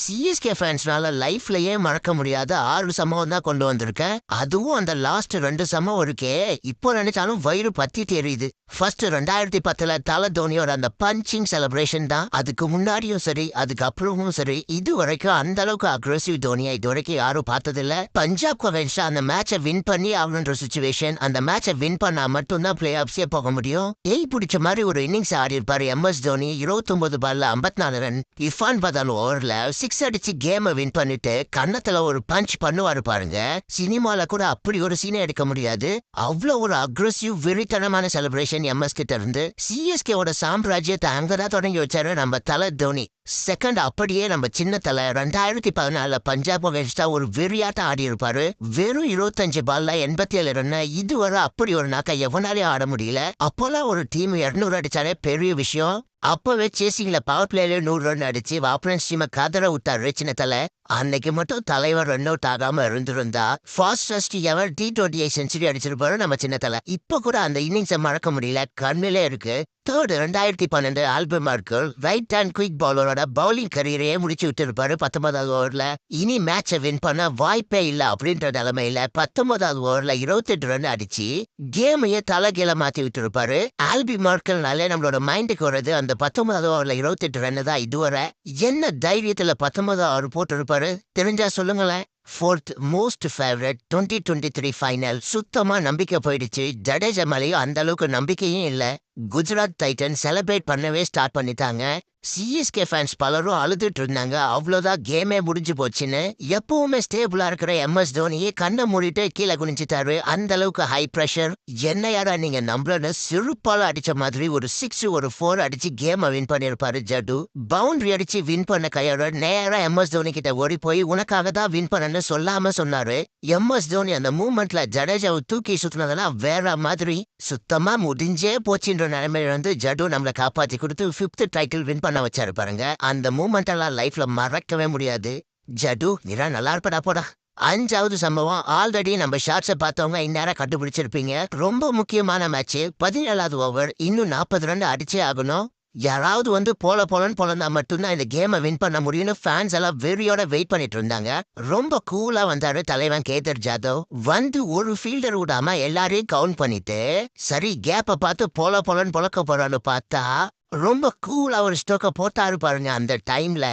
CSK ஃபேன்ஸ்னால லைஃப்லயே மறக்க முடியாத ஆறு சம்பவம் தான் கொண்டு வந்திருக்கேன். அதுவும் அந்த லாஸ்ட் ரெண்டு சம்பவம் இருக்கே. இப்போ நினைச்சாலும் வயிறு பத்தி தெரியுது ஃபர்ஸ்ட் ரெண்டாயிரத்தி பத்துல தல தோனியோட அந்த பஞ்சிங் செலிப்ரேஷன் தான். அதுக்கு முன்னாடியும் சரி அதுக்கு அப்புறமும் சரி இது வரைக்கும் அந்த அளவுக்கு அக்ரெசிவ் தோனியை இது வரைக்கும் யாரும் பார்த்ததில்ல. பஞ்சாப் கவென்ஷா அந்த மேட்சை வின் பண்ணி ஆகணுன்ற சுச்சுவேஷன் அந்த மேட்சை வின் பண்ணா மட்டும்தான் பிளே ஆஃப்ஸே போக முடியும். எய் பிடிச்ச மாதிரி ஒரு இன்னிங்ஸ் ஆடி இருப்பாரு எம் எஸ் தோனி. இருபத்தொன்பது பால்ல ஐம்பத்தி நாலு ரன் இர்ஃபான் பதான் ஓவர்ல சிக்ஸ் அடிச்சு கேமை வின் பண்ணிட்டு கன்னத்துல ஒரு பஞ்ச் பண்ணுவாரு பாருங்க. சினிமால கூட அப்படி ஒரு சீனை எடுக்க முடியாது. அவ்வளவு ஒரு அக்ரெசிவ் வெறித்தனமான செலிப்ரேஷன் எம்எஸ் கிட்ட இருந்து சிஎஸ்கேவோட சாம்ராஜ்யத்தை அங்கதான் தொடங்கி வச்சாரு நம்ம தலை தோனி. செகண்ட் அப்படியே நம்ம சின்ன தலை ரெண்டாயிரத்தி பதினாலுல பஞ்சாப் வெஸ்டா ஒரு வெறியாட்டம் ஆடி இருப்பாரு. வெறும் இருபத்தஞ்சு பால்ல எண்பத்தி ஏழு ரன் இதுவரை அப்படி ஒரு நாக்க எவனாலையும் ஆட முடியல. அப்போல்லாம் ஒரு டீம் இருநூறு அடிச்சாலே பெரிய விஷயம். அப்பவே சேசிங்ல பவர் பிளேல நூறு ரன் அடிச்சு வாப்ரன் ஸ்டீம கதற விட்டாரு சின்ன அன்னைக்கு மட்டும் தலைவர் ரன் அவுட் ஆகாம இருந்திருந்தா fastest ever T twenty eight century அடிச்சிருப்பாரு நம்ம சின்ன தலை இப்ப கூட அந்த இன்னிங்ஸை மறக்க முடியல. கண்ணிலே இருக்கு. தேர்டு ரெண்டாயிரத்தி பன்னெண்டு album marker right hand quick பாலரோட bowling கரியரையே முடிச்சு விட்டுருப்பாரு பத்தொன்பதாவது ஓவர்ல. இனி மேட்சை வின் பண்ண வாய்ப்பே இல்ல அப்படின்ற நிலைமையில பத்தொன்பதாவது ஓவர்ல இருபத்தெட்டு ரன் அடிச்சு கேமையே தலைகீழ மாத்தி விட்டுருப்பாரு. ஆல்பி மார்க்கல்னாலே நம்மளோட மைண்டுக்கு வர்றது அந்த பத்தொன்பதாவது ஓவர்ல இருபத்தெட்டு ரன் தான். இதுவரை என்ன தைரியத்துல பத்தொன்பதாவது ஓவர் போட்டிருப்பாரு? தெரிஞ்சா சொல்லுங்களேன். Fourth most favourite twenty twenty three final. சுத்தமா நம்பிக்கை போயிடுச்சு. ஜடேஜா மேலேயும் அந்த அளவுக்கு நம்பிக்கையும் இல்ல. குஜராத் டைட்டன் செலிப்ரேட் பண்ணவே ஸ்டார்ட் பண்ணிட்டாங்க. சிஎஸ்கே ஃபேன்ஸ் பலரும் அழுதுட்டு இருந்தாங்க அவ்வளோதான் கேமே முடிஞ்சு போச்சுன்னு. எப்பவுமே ஸ்டேபிளா இருக்கிற எம்எஸ் தோனியை கண்ணை மூடிட்டு கீழே குனிஞ்சிட்டாரு. அந்த அளவுக்கு ஹை ப்ரெஷர் என்ன யாரா நீங்க நம்பலன்னு சிறுப்பால அடிச்ச மாதிரி ஒரு சிக்ஸ் ஒரு ஃபோர் அடிச்சு கேமை வின் பண்ணிருப்பாரு ஜட்டு. பவுண்டரி அடிச்சு வின் பண்ண கையோட நேரா எம்எஸ் தோனி கிட்ட ஓடி போய் உனக்காக தான் வின் பண்ணன்னு சொல்லாம சொன்னாரு. எம்எஸ் தோனி அந்த மூமெண்ட்ல ஜடேஜாவை தூக்கி சுத்தினதெல்லாம் வேற மாதிரி சுத்தமா முடிஞ்சே போச்சுன்ற நிலைமையில இருந்து ஜடு நம்மளை காப்பாத்தி கொடுத்து ஃபிஃப்த் டைட்டில் வின் பண்ண வச்சாரு பாருங்க. அந்த மூமெண்ட் எல்லாம் லைஃப்ல மறக்கவே முடியாது. ஜடு நீரா நல்லா இருப்படா போடா. அஞ்சாவது சம்பவம் ஆல்ரெடி நம்ம ஷார்ட்ஸை பார்த்தவங்க இந்நேரம் கண்டுபிடிச்சிருப்பீங்க. ரொம்ப முக்கியமான மேட்ச் பதினேழாவது ஓவர் இன்னும் நாற்பது ரன் அடிச்சே ஆகணும். யாராவது வந்து போல போலன்னு போலந்தா மட்டும்தான் இந்த கேமை வின் பண்ண முடியும்னு ஃபேன்ஸ் எல்லாம் வெறியோட வெயிட் பண்ணிட்டு இருந்தாங்க. ரொம்ப கூலா வந்தாரு தலைவன் கேதர் ஜாதவ். வந்து ஒரு ஃபீல்டர் விடாம எல்லாரையும் கவுண்ட் பண்ணிட்டு சரி கேப்ப பார்த்து போல போலன்னு புழக்க போறான்னு பார்த்தா ரொம்ப கூலா ஒரு ஸ்டோக்க போட்டாரு பாருங்க அந்த டைம்ல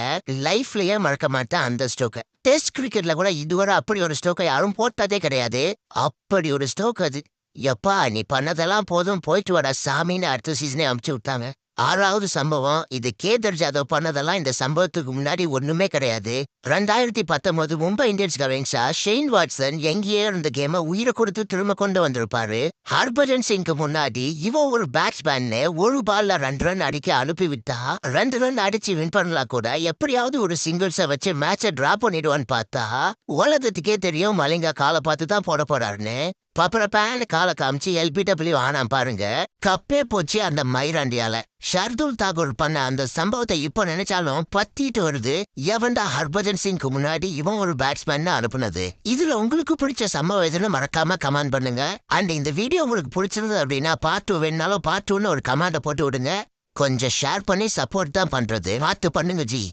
லைஃப்லயே மறக்க மாட்டேன் அந்த ஸ்டோக்க டெஸ்ட் கிரிக்கெட்ல கூட இதுவரை அப்படி ஒரு ஸ்டோக்கை யாரும் போட்டதே கிடையாது. அப்படி ஒரு ஸ்டோக் அது. எப்பா நீ பண்ணதெல்லாம் போதும் போயிட்டு வர சாமின்னு அடுத்த சீசனே அமுச்சு விட்டாங்க. ஆறாவது சம்பவம் இது கேதர் ஜாதவ் பண்ணதெல்லாம் இந்த சம்பவத்துக்கு முன்னாடி ஒண்ணுமே கிடையாது. ரெண்டாயிரத்தி பத்தொன்பது மும்பை இந்தியன்ஸ் கவனிச்சா ஷெயின் வாட்சன் எங்கேயே இருந்த கேம உயிரை கொடுத்து திரும்ப கொண்டு வந்திருப்பாரு. ஹர்பஜன் சிங்க்கு முன்னாடி இவன் ஒரு பேட்ஸ்மேன் ஒரு பால்ல ரெண்டு ரன் அடிக்க அனுப்பி விட்டா ரெண்டு ரன் அடிச்சு வின் பண்ணலாம் கூட எப்படியாவது ஒரு சிங்கிள்ஸை வச்சு மேட்சை டிரா பண்ணிடுவான்னு பார்த்தா உலகத்துக்கே தெரியும் மலிங்கா காலை பார்த்து தான் போட போறாருன்னு. பப்பரப்பான்னு காலை காமிச்சு எல்பிடபிள்யூ ஆனாம் பாருங்க. கப்பே போச்சு அந்த மைராண்டியால. ஷர்துல் தாகூர் பண்ண அந்த சம்பவத்தை இப்போ நினைச்சாலும் பத்திட்டு வருது. எவன்டா ஹர்பஜன் சிங்க்கு முன்னாடி இவன் ஒரு பேட்ஸ்மேன் அனுப்புனது. இதுல உங்களுக்கு பிடிச்ச சம்பவம் எதுன்னு மறக்காம கமெண்ட் பண்ணுங்க. அண்ட் இந்த வீடியோ உங்களுக்கு பிடிச்சிருந்தது அப்படின்னா பார்ட் டூ வேணாலும் பார்ட் டூன்னு ஒரு கமெண்ட போட்டு விடுங்க. கொஞ்சம் ஷேர் பண்ணி சப்போர்ட் தான் பண்றது. பார்த்து பண்ணுங்க ஜி.